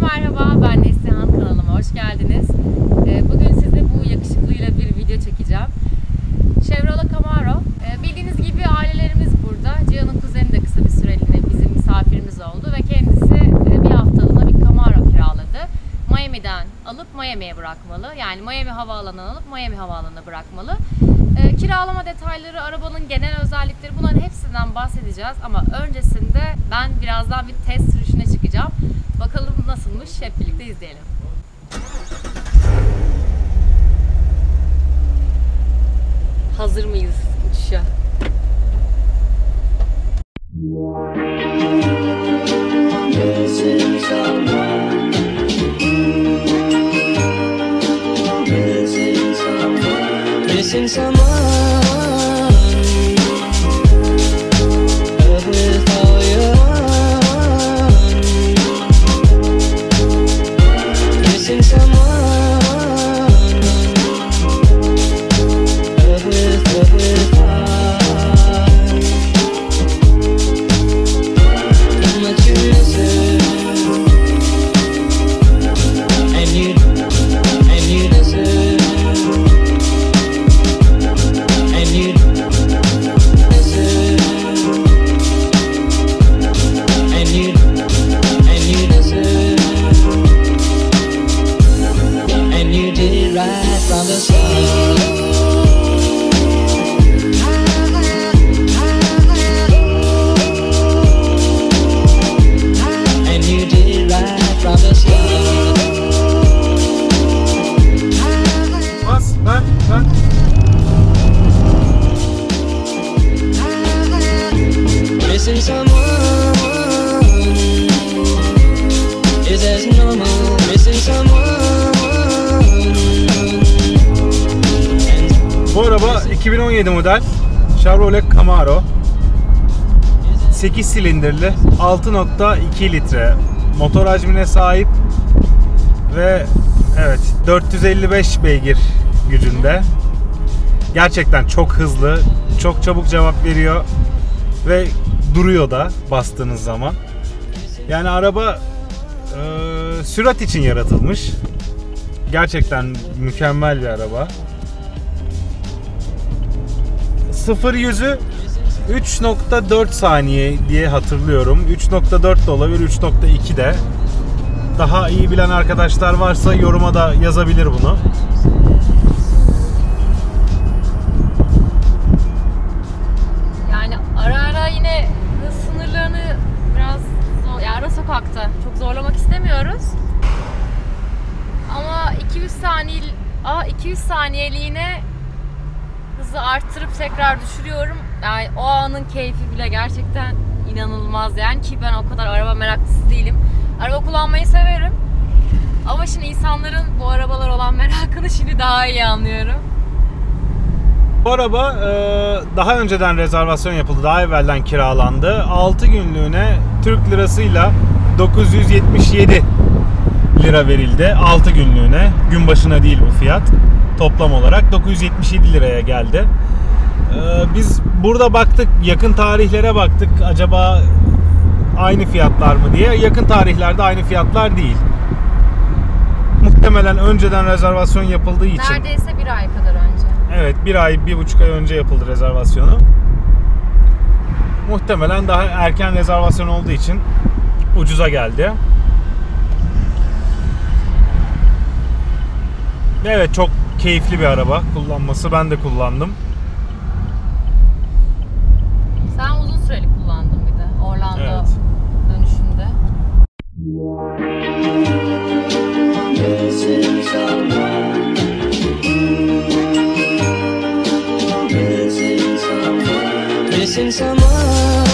Herkese merhaba, ben Neslihan kanalıma hoş geldiniz. Ee, Bugün size bu yakışıklıyla bir video çekeceğim. Chevrolet Camaro. Ee, Bildiğiniz gibi ailelerimiz burada. Cihan'ın kuzeni de kısa bir süreliğine bizim misafirimiz oldu ve kendisi e, bir haftalığına bir Camaro kiraladı. Miami'den alıp Miami'ye bırakmalı. Yani Miami havaalanından alıp Miami havaalanına bırakmalı. Ee, kiralama detayları, arabanın genel özellikleri bunların hepsinden bahsedeceğiz. Ama öncesinde ben birazdan bir test sürüşüne çıkacağım. Bakalım nasılmış hep birlikte izleyelim. Hazır mıyız uçuşa? Missing someone. Love change. 2017 model Chevrolet Camaro. 8 silindirli, 6.2 litre motor hacmine sahip ve evet 455 beygir gücünde. Gerçekten çok hızlı, çok çabuk cevap veriyor ve duruyor da bastığınız zaman. Yani araba e, sürat için yaratılmış. Gerçekten mükemmel bir araba. 0 yüzü 3.4 saniye diye hatırlıyorum. 3.4 de olabilir, 3.2 de. Daha iyi bilen arkadaşlar varsa yoruma da yazabilir bunu. Yani ara ara yine hız sınırlarını biraz zor, yani ara sokakta çok zorlamak istemiyoruz. Ama 200 saniye Aa, 200 saniyeliğine hızı arttırıp tekrar düşürüyorum. Yani o anın keyfi bile gerçekten inanılmaz yani ki ben o kadar araba meraklısı değilim. Araba kullanmayı severim. Ama şimdi insanların bu arabalar olan merakını şimdi daha iyi anlıyorum. Bu araba e, daha önceden rezervasyon yapıldı. Daha evvelden kiralandı. 6 günlüğüne Türk lirasıyla 977 lira verildi. 6 günlüğüne. Gün başına değil bu fiyat. Toplam olarak 977 liraya geldi. E, Biz burada baktık, yakın tarihlere baktık. Acaba aynı fiyatlar mı diye. Yakın tarihlerde aynı fiyatlar değil. Muhtemelen önceden rezervasyon yapıldığı için. Neredeyse bir ay kadar önce. Evet bir ay, bir buçuk ay önce yapıldı rezervasyonu. Muhtemelen daha erken rezervasyon olduğu için ucuza geldi. Evet çok keyifli bir araba kullanması. Ben de kullandım. Sen uzun süreli kullandın bir de Orlando Evet. dönüşünde. someone. Missing someone.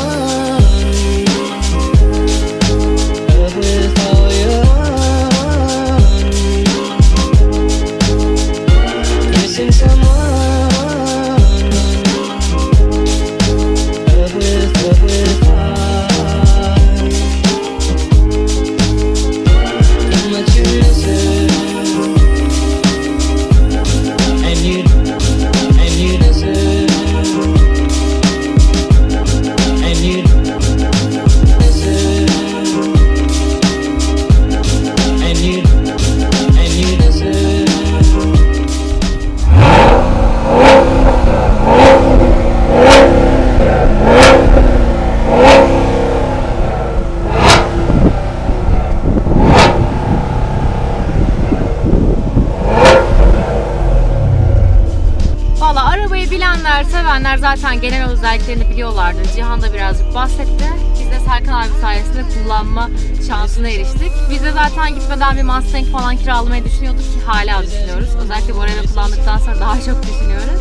Bilenler, zaten genel özelliklerini biliyorlardır. Cihan da birazcık bahsetti. Biz de Serkan abi sayesinde kullanma şansına eriştik. Biz de zaten gitmeden bir Mustang falan kiralamayı düşünüyorduk ki hala düşünüyoruz. Özellikle bu arabayı kullandıktan sonra daha çok düşünüyoruz.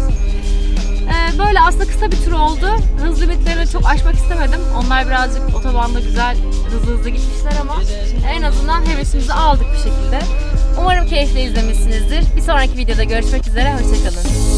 Ee, böyle aslında kısa bir tur oldu. Hız limitlerini çok aşmak istemedim. Onlar birazcık otobanda güzel hızlı hızlı gitmişler ama en azından hevesimizi aldık bir şekilde. Umarım keyifle izlemişsinizdir. Bir sonraki videoda görüşmek üzere. Hoşçakalın.